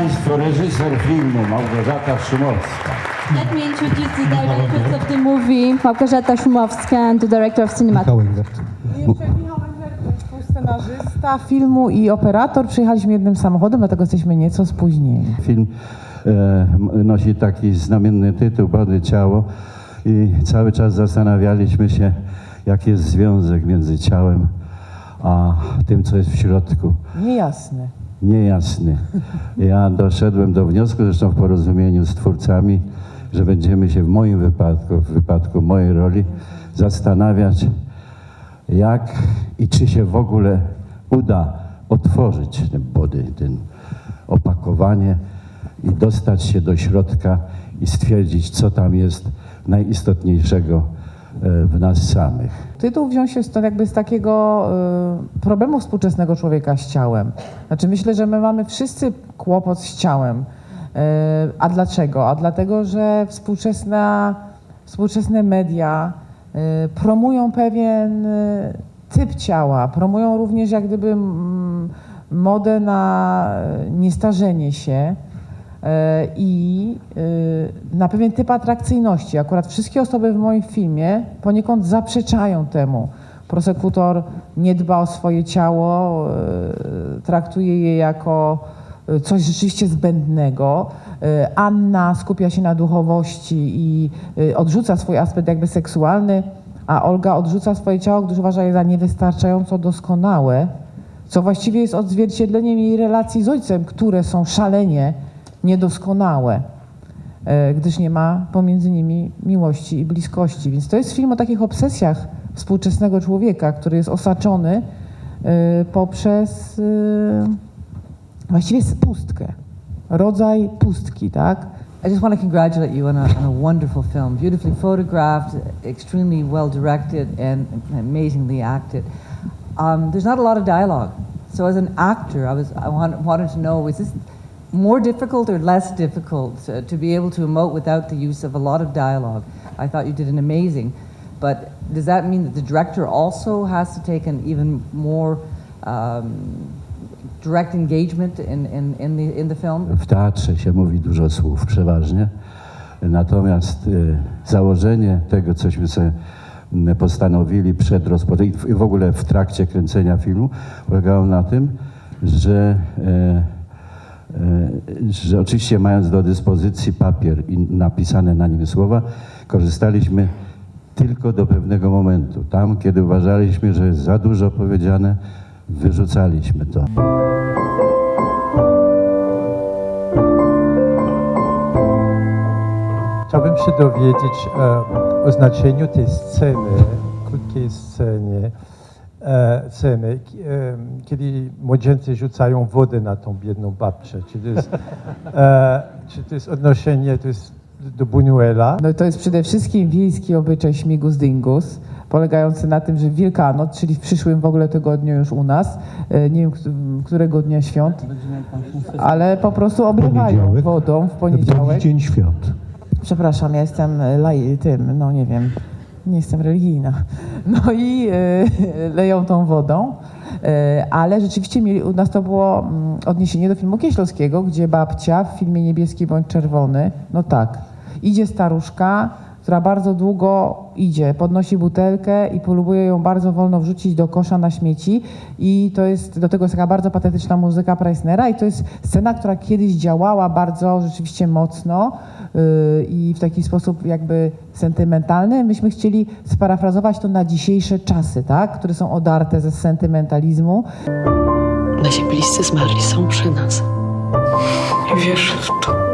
Państwu reżyser filmu Małgorzata Szumowska. Let me introduce the directors of the movie, Małgorzata Szumowska and the director of cinema. Michał Englert. Jeszcze Michał współscenarzysta filmu i operator. Przyjechaliśmy jednym samochodem, dlatego jesteśmy nieco spóźnieni. Film e, nosi taki znamienny tytuł Body Ciało i cały czas zastanawialiśmy się, jaki jest związek między ciałem a tym, co jest w środku. Niejasne. Niejasny. Ja doszedłem do wniosku, zresztą w porozumieniu z twórcami, że będziemy się w moim wypadku, w wypadku mojej roli, zastanawiać, jak i czy się w ogóle uda otworzyć ten body, ten opakowanie i dostać się do środka i stwierdzić, co tam jest najistotniejszego w nas samych. Tytuł wziął się stąd jakby z takiego y, problemu współczesnego człowieka z ciałem. Znaczy myślę, że my mamy wszyscy kłopot z ciałem. Y, a dlaczego? A dlatego, że współczesna, współczesne media promują pewien typ ciała, promują również jak gdyby mm, modę na niestarzenie się. E, i y, na pewien typ atrakcyjności. Akurat wszystkie osoby w moim filmie poniekąd zaprzeczają temu. Prosekutor nie dba o swoje ciało, y, traktuje je jako coś rzeczywiście zbędnego. Anna skupia się na duchowości i odrzuca swój aspekt jakby seksualny, a Olga odrzuca swoje ciało, gdyż uważa je za niewystarczająco doskonałe, co właściwie jest odzwierciedleniem jej relacji z ojcem, które są szalenie niedoskonałe, e, gdyż nie ma pomiędzy nimi miłości i bliskości. Więc to jest film o takich obsesjach współczesnego człowieka, który jest osaczony e, poprzez e, właściwie pustkę, rodzaj pustki, tak? I just want to congratulate you on a, on a wonderful film, beautifully photographed, extremely well directed, and amazingly acted. Um, there's not a lot of dialogue, so as an actor, I was I want, wanted to know this more difficult or less difficult uh, to be able to emote without the use of a lot of dialogue? I thought you did an amazing, but does that mean that the director also has to take an even more um, direct engagement in, in, in, the, in the film? W teatrze się mówi dużo słów przeważnie, natomiast y, założenie tego, cośmy sobie postanowili przed rozpoczęciem i w ogóle w trakcie kręcenia filmu polegało na tym, że, e, że oczywiście mając do dyspozycji papier i napisane na nim słowa, korzystaliśmy tylko do pewnego momentu. Tam, kiedy uważaliśmy, że jest za dużo powiedziane, wyrzucaliśmy to. Chciałbym się dowiedzieć e, o znaczeniu tej sceny, krótkiej scenie, e, sceny, k- e, kiedy młodzieńcy rzucają wodę na tą biedną babcię. Czy to jest, e, czy to jest odnoszenie to jest do Buñuela? No to jest przede wszystkim wiejski obyczaj śmigus dingus, polegający na tym, że w Wielkanoc, czyli w przyszłym w ogóle tygodniu już u nas, e, nie wiem któ- którego dnia świąt, ale po prostu Poniedziałek. wodą w To poniedziałek. dzień świąt. Przepraszam, ja jestem e, laj, tym, no nie wiem, nie jestem religijna. No i e, leją tą wodą, e, ale rzeczywiście u nas to było mm, odniesienie do filmu Kieślowskiego, gdzie babcia w filmie Niebieski bądź Czerwony, no tak, idzie staruszka, która bardzo długo idzie, podnosi butelkę i próbuje ją bardzo wolno wrzucić do kosza na śmieci i to jest, do tego jest taka bardzo patetyczna muzyka Preissnera i to jest scena, która kiedyś działała bardzo rzeczywiście mocno i w taki sposób jakby sentymentalny. Myśmy chcieli sparafrazować to na dzisiejsze czasy, tak, które są odarte ze sentymentalizmu. Nasi bliscy zmarli są przy nas. Nie wierzę w to.